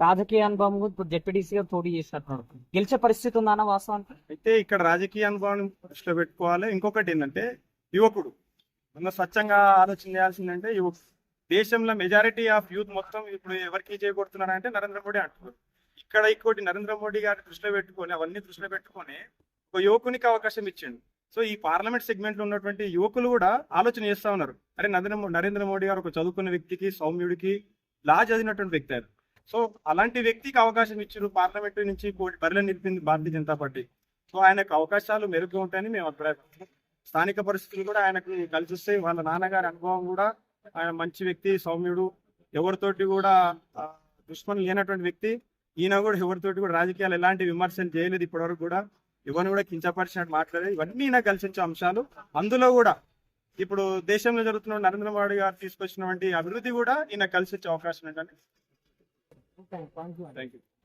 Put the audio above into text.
రాజకీయ అనుభవం ఇప్పుడు జెడ్పీటీసీగా పోటీ చేసినట్టు గెలిచే పరిస్థితి ఉందా వాస్తవానికి? అయితే ఇక్కడ రాజకీయ అనుభవం దృష్టిలో పెట్టుకోవాలి. ఇంకొకటి ఏంటంటే యువకుడు. మన స్వచ్ఛంగా ఆలోచన చేయాల్సిందంటే యువకుడు. దేశంలో మెజారిటీ ఆఫ్ యూత్ మొత్తం ఇప్పుడు ఎవరికి చేయబడుతున్నారంటే నరేంద్ర మోడీ అంటున్నారు. ఇక్కడ ఇంకోటి నరేంద్ర మోడీ గారి దృష్టిలో పెట్టుకొని అవన్నీ దృష్టిలో పెట్టుకొని ఒక యువకునికి అవకాశం ఇచ్చిండు. సో ఈ పార్లమెంట్ సెగ్మెంట్లో ఉన్నటువంటి యువకులు కూడా ఆలోచన చేస్తా ఉన్నారు. అరే నరేంద్ర నరేంద్ర మోడీ గారు ఒక చదువుకున్న వ్యక్తికి సౌమ్యుడికి లా చదివినటువంటి వ్యక్తి సో అలాంటి వ్యక్తికి అవకాశం ఇచ్చారు. పార్లమెంట్ నుంచి బరిలో నిలిపింది భారతీయ జనతా పార్టీ. సో ఆయనకు అవకాశాలు మెరుగ్గా ఉంటాయని మేము అభిప్రాయపడుతున్నాం. స్థానిక పరిస్థితులు కూడా ఆయనకు కలిసి వస్తాయి. వాళ్ళ నాన్నగారి అనుభవం కూడా ఆయన మంచి వ్యక్తి సౌమ్యుడు. ఎవరితోటి కూడా ఆ, దుష్మన్ లేనటువంటి వ్యక్తి. ఈయన కూడా ఎవరితోటి కూడా రాజకీయాలు ఎలాంటి విమర్శలు చేయలేదు ఇప్పటివరకు కూడా. ఎవరిని కూడా కించపరిచినట్టు మాట్లాడేది ఇవన్నీ నాకు కలిసి అంశాలు. అందులో కూడా ఇప్పుడు దేశంలో జరుగుతున్న నరేంద్ర మోడీ గారు తీసుకొచ్చినటువంటి అభివృద్ధి కూడా ఈయన కలిసి వచ్చే అవకాశం ఏంటంటే 不感兴趣。